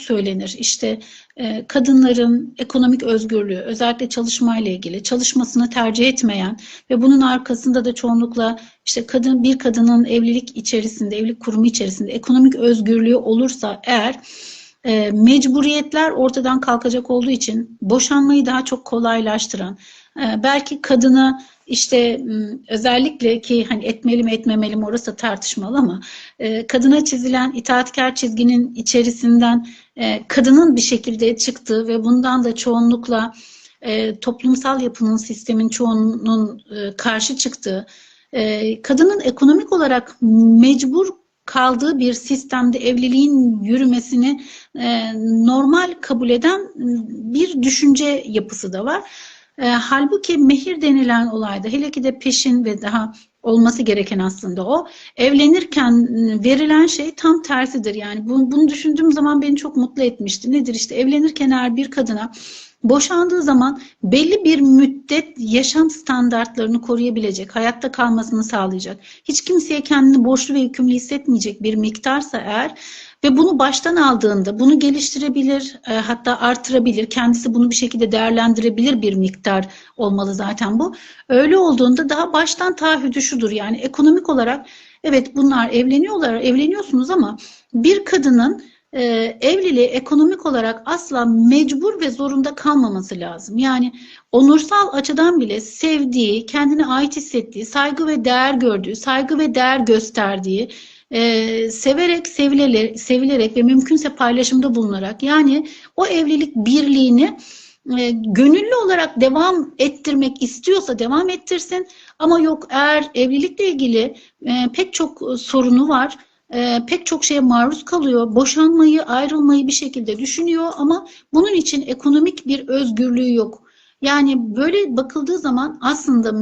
söylenir. İşte e, kadınların ekonomik özgürlüğü, özellikle çalışmayla ilgili, çalışmasını tercih etmeyen ve bunun arkasında da çoğunlukla işte kadın bir kadının evlilik içerisinde, evlilik kurumu içerisinde ekonomik özgürlüğü olursa eğer e, mecburiyetler ortadan kalkacak olduğu için boşanmayı daha çok kolaylaştıran, e, belki kadını işte özellikle ki hani etmeli mi etmemeli mi orası tartışmalı ama kadına çizilen itaatkar çizginin içerisinden kadının bir şekilde çıktığı ve bundan da çoğunlukla toplumsal yapının sistemin çoğunun karşı çıktığı, kadının ekonomik olarak mecbur kaldığı bir sistemde evliliğin yürümesini normal kabul eden bir düşünce yapısı da var. E, halbuki mehir denilen olayda hele ki de peşin ve daha olması gereken aslında o. Evlenirken verilen şey tam tersidir. Yani bunu, bunu düşündüğüm zaman beni çok mutlu etmişti. Nedir işte evlenirken eğer bir kadına boşandığı zaman belli bir müddet yaşam standartlarını koruyabilecek, hayatta kalmasını sağlayacak, hiç kimseye kendini borçlu ve yükümlü hissetmeyecek bir miktarsa eğer ve bunu baştan aldığında bunu geliştirebilir, e, hatta artırabilir, kendisi bunu bir şekilde değerlendirebilir bir miktar olmalı zaten bu. Öyle olduğunda daha baştan taahhüdü şudur yani ekonomik olarak evet bunlar evleniyorlar, evleniyorsunuz ama bir kadının e, evliliğe ekonomik olarak asla mecbur ve zorunda kalmaması lazım. Yani onursal açıdan bile sevdiği, kendine ait hissettiği, saygı ve değer gördüğü, saygı ve değer gösterdiği, e, severek, sevilerek, sevilerek ve mümkünse paylaşımda bulunarak yani o evlilik birliğini e, gönüllü olarak devam ettirmek istiyorsa devam ettirsin ama yok eğer evlilikle ilgili e, pek çok sorunu var e, pek çok şeye maruz kalıyor. Boşanmayı, ayrılmayı bir şekilde düşünüyor ama bunun için ekonomik bir özgürlüğü yok. Yani böyle bakıldığı zaman aslında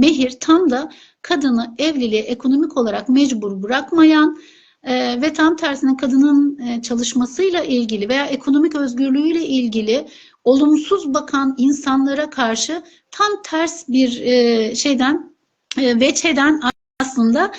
mehir tam da kadını evliliğe ekonomik olarak mecbur bırakmayan e, ve tam tersine kadının e, çalışmasıyla ilgili veya ekonomik özgürlüğüyle ilgili olumsuz bakan insanlara karşı tam ters bir e, şeyden e, veçheden aslında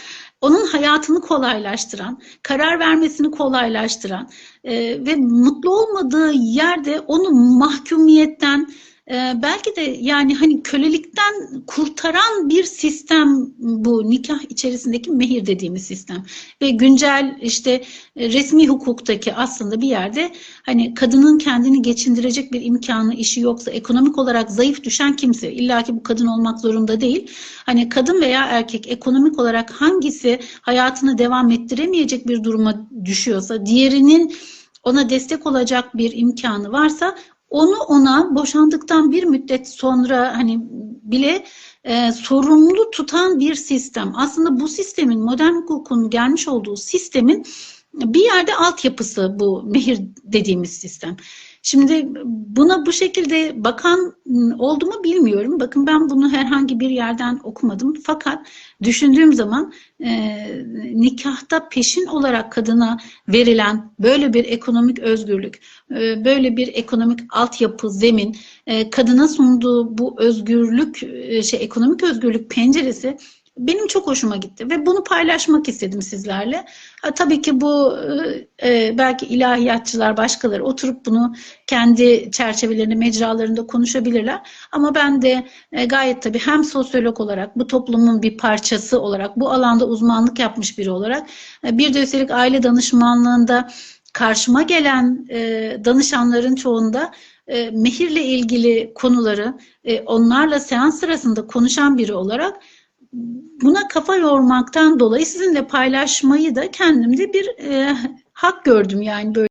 onun hayatını kolaylaştıran, karar vermesini kolaylaştıran e, ve mutlu olmadığı yerde onu mahkumiyetten, ee, belki de yani hani kölelikten kurtaran bir sistem bu nikah içerisindeki mehir dediğimiz sistem. Ve güncel işte e, resmi hukuktaki aslında bir yerde hani kadının kendini geçindirecek bir imkanı işi yoksa ekonomik olarak zayıf düşen kimse illaki bu kadın olmak zorunda değil. Hani kadın veya erkek ekonomik olarak hangisi hayatını devam ettiremeyecek bir duruma düşüyorsa diğerinin ona destek olacak bir imkanı varsa onu ona boşandıktan bir müddet sonra hani bile e, sorumlu tutan bir sistem. Aslında bu sistemin modern hukukun gelmiş olduğu sistemin bir yerde altyapısı bu mehir dediğimiz sistem. Şimdi buna bu şekilde bakan oldu mu bilmiyorum. Bakın ben bunu herhangi bir yerden okumadım. Fakat düşündüğüm zaman e, nikahta peşin olarak kadına verilen böyle bir ekonomik özgürlük, e, böyle bir ekonomik altyapı, zemin, e, kadına sunduğu bu özgürlük, e, şey ekonomik özgürlük penceresi benim çok hoşuma gitti ve bunu paylaşmak istedim sizlerle. Ha, tabii ki bu e, belki ilahiyatçılar başkaları oturup bunu kendi çerçevelerinde, mecralarında konuşabilirler. Ama ben de e, gayet tabii hem sosyolog olarak, bu toplumun bir parçası olarak, bu alanda uzmanlık yapmış biri olarak, e, bir de üstelik aile danışmanlığında karşıma gelen e, danışanların çoğunda e, mehirle ilgili konuları e, onlarla seans sırasında konuşan biri olarak buna kafa yormaktan dolayı sizinle paylaşmayı da kendimde bir e, hak gördüm yani böyle